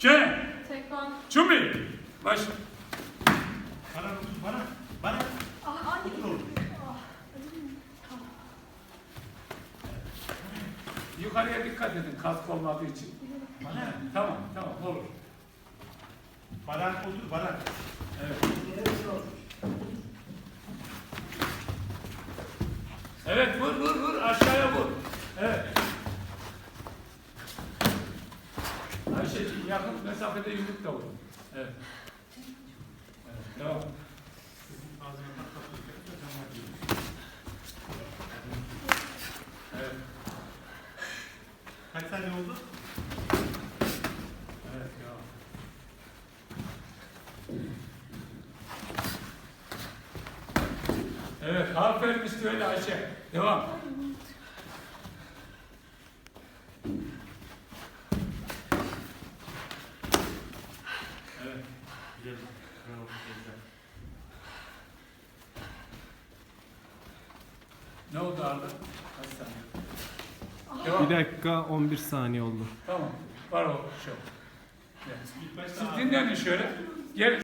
C. Tekvan. Cumbi. Baş. Bana bana. Bana. Ah, oğlum. Yukarıya dikkat edin kask olmadığı için. Bana. Tamam tamam olur. Bana otur bana. Evet. Evet vur vur vur aşağıya vur. Evet. Ayşeciğim yakın mesafede yumruk da vur. Evet. Evet devam. Evet. Kaç saniye oldu? Evet devam. Evet aferin üstüne Ayşe. Devam. Evet. Güzel. Bravo. Güzel. Ne oldu Arda? Kaç saniye? Devam. Bir dakika 11 saniye oldu. Tamam. Var o şey. Evet. Siz dinlenin şöyle. Gel.